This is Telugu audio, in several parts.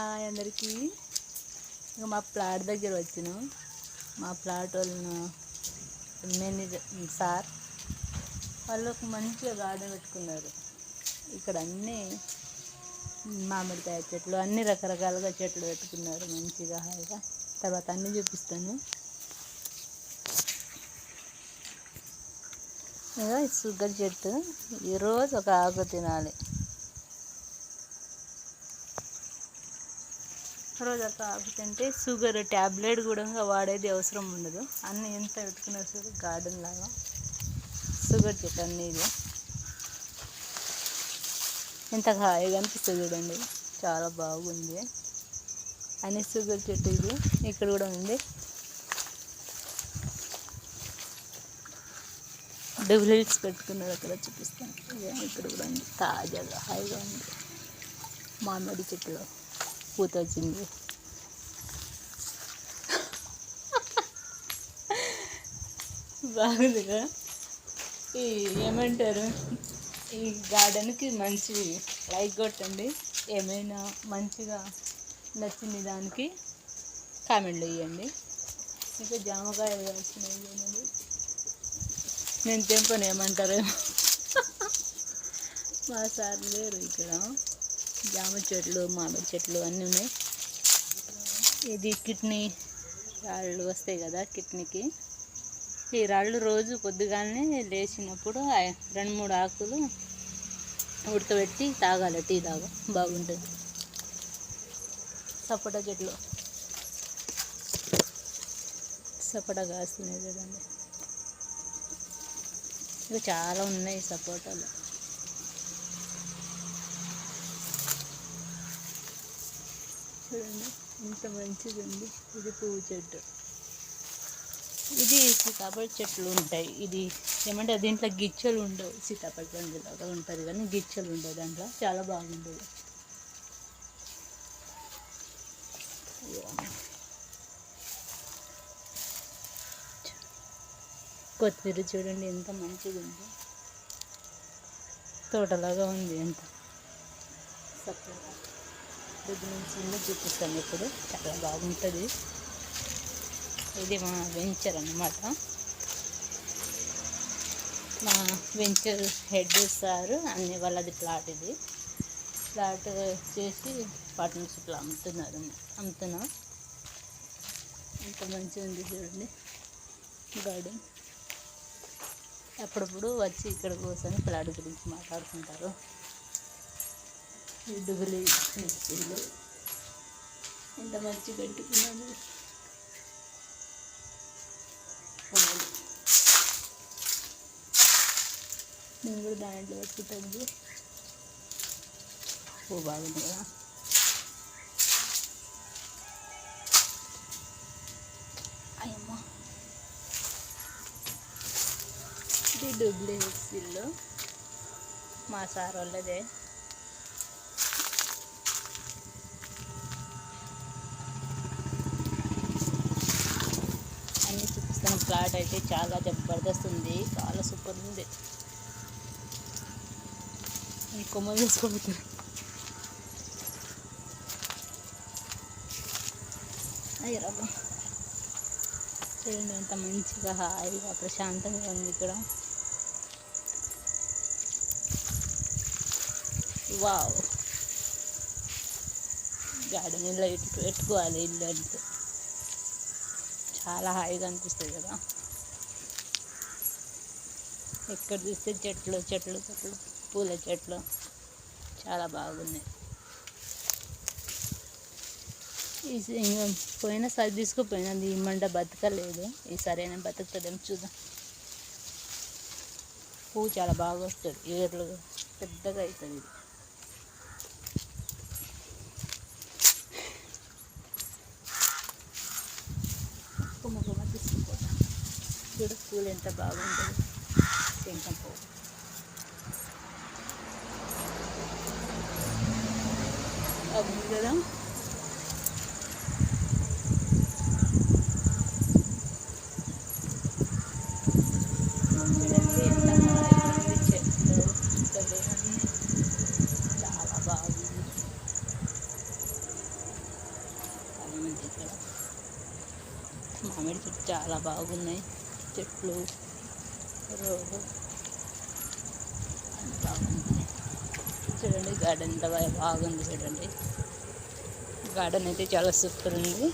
హాయ్ అందరికీ. ఇక మా ప్లాట్ దగ్గర వచ్చినాం మా ప్లాట్ వాళ్ళను మేనేజర్ సార్ వాళ్ళు ఒక మంచిగా గార్డెన్ పెట్టుకున్నారు. ఇక్కడ అన్నీ మామిడికాయ చెట్లు అన్ని రకరకాలుగా చెట్లు పెట్టుకున్నారు మంచిగా హాయిగా. తర్వాత అన్నీ చూపిస్తాను. ఇక షుగర్ చెట్టు. ఈరోజు ఒక ఆకు తినాలి. రోజు ఒక ఆకు షుగర్ ట్యాబ్లెట్ కూడా వాడేది అవసరం ఉండదు. అన్నీ ఎంత పెట్టుకున్నా సరే గార్డెన్ లాగా షుగర్ చెట్టు అన్నీ ఇది. ఎంత హాయిగా అనిపిస్తుంది చూడండి. చాలా బాగుంది. అన్ని షుగర్ చెట్టు ఇది. ఇక్కడ కూడా ఉంది. డబుల్ హిల్స్ పెట్టుకున్నారు అక్కడ చూపిస్తాను. ఇక్కడ కూడా ఉంది. తాజాగా హాయిగా ఉంది. మామిడి చెట్టులో. పూత వచ్చింది బాగుందిగా? ఈ ఏమంటారు? ఈ గార్డెన్కి మంచి లైక్ కొట్టండి. ఏమైనా మంచిగా నచ్చింది దానికి కామెంట్లు వేయండి ఇంకా జామకాయలు కాసినాయి నేను తెంపను ఏమంటారు మా సార్ లేరు ఇక్కడ. జామ చెట్లు మామిడి చెట్లు అన్నీ ఉన్నాయి. ఇది కిడ్నీ రాళ్ళు వస్తాయి కదా కిడ్నీకి. ఈ రాళ్ళు రోజు పొద్దుగానే లేచినప్పుడు రెండు మూడు ఆకులు ఉడకబెట్టి తాగాలి టీ తాగా బాగుంటుంది. సపోటా చెట్లు. సపోటా కాస్తున్నాయి చూడండి. ఇక చాలా ఉన్నాయి సపోటాలు. చూడండి. ఎంత మంచిదండి. ఉంది ఇది పువ్వు చెట్టు. ఇది సీతాఫల చెట్లు ఉంటాయి. ఇది ఏమంటే దీంట్లో గిచ్చలు ఉండవు. సీతాఫల పండులాగా ఉంటుంది కానీ గిచ్చలు ఉండవు దాంట్లో. చాలా బాగుంటుంది కొత్తిమీర చూడండి ఎంత మంచిగా ఉంది తోటలాగా ఉంది ఎంత దగ్గర నుంచి ఇల్లు చూపిస్తాను ఇప్పుడు. చాలా బాగుంటుంది. ఇది మా వెంచర్ అన్నమాట. మా వెంచర్ హెడ్ సారు అన్ని వాళ్ళది ప్లాట్ ఇది. ప్లాట్ చేసి పార్ట్నర్షిప్లో అమ్ముతున్నారు అమ్ముతున్నా. ఇంత మంచిగా ఉంది చూడండి. గార్డెన్. అప్పుడప్పుడు వచ్చి ఇక్కడ కూర్చొని ప్లాట్ గురించి మాట్లాడుకుంటారు. డబుల్ మిక్సీలు. ఎంత మంచి పెట్టుకున్నాను. నేను కూడా దాంట్లో పెట్టుకుంటుంది ఓ బాగుంది కదా. అయ్యమ్మ. ఇది డూబ్లీ మా సార్ వాళ్ళదే అన్నీ ప్లాట్ ఫ్లాట్ అయితే చాలా జబర్దస్త్ ఉంది. చాలా సూపర్ ఉంది. ఈ కొమ్మలు తీసుకోబోతుంది అయ్యి రాబా చూడండి ఎంత మంచిగా హాయిగా ప్రశాంతంగా ఉంది ఇక్కడ. వావ్. గార్డెన్ ఇల్లు ఇటు పెట్టుకోవాలి ఇల్లు అంటే చాలా హాయిగా అనిపిస్తుంది కదా. ఎక్కడ చూస్తే చెట్లు చెట్లు చెట్లు పూల చెట్లు చాలా బాగున్నాయి. ఈ పోయినసారి తీసుకుపోయినది ఈ మంట బతకలేదు. ఈసారి అయినా బతుకుతుందేమో చూద్దాం. పువ్వు చాలా బాగా వస్తుంది. ఏర్లు పెద్దగా అవుతుంది ఇది. చూడు పూలు ఎంత బాగుందో పెంచం పువ్వు అవును కదా? మామిడి చెట్లు చాలా బాగున్నాయి. చెట్లు. రోడ్డు అన్నీ చూడండి గార్డెన్ ఎంత బాగుంది చూడండి. గార్డెన్ అయితే చాలా సూపర్ ఉంది.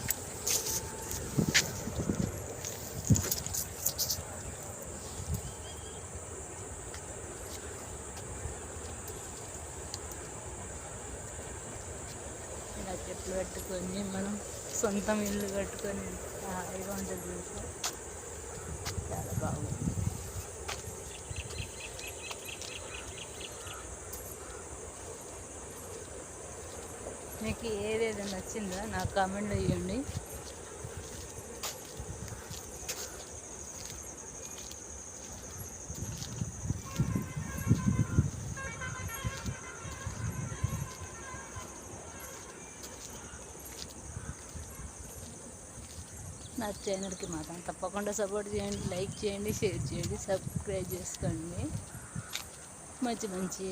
ఇలా చెట్లు పెట్టుకొని మనం సొంతం ఇల్లు కట్టుకొని హాయిగా ఉంటుంది చాలా బాగుంది మీకు ఏదేదో నచ్చిందో నాకు కామెంట్లో ఇవ్వండి. నా ఛానల్కి మాత్రం తప్పకుండా సపోర్ట్ చేయండి లైక్ చేయండి షేర్ చేయండి సబ్స్క్రైబ్ చేసుకోండి. మంచి మంచి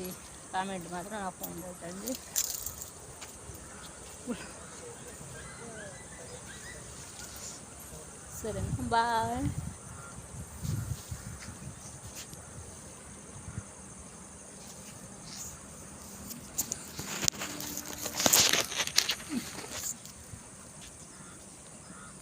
కామెంట్ మాత్రం నా ఫోన్ పెట్టండి సరేనా? బాయ్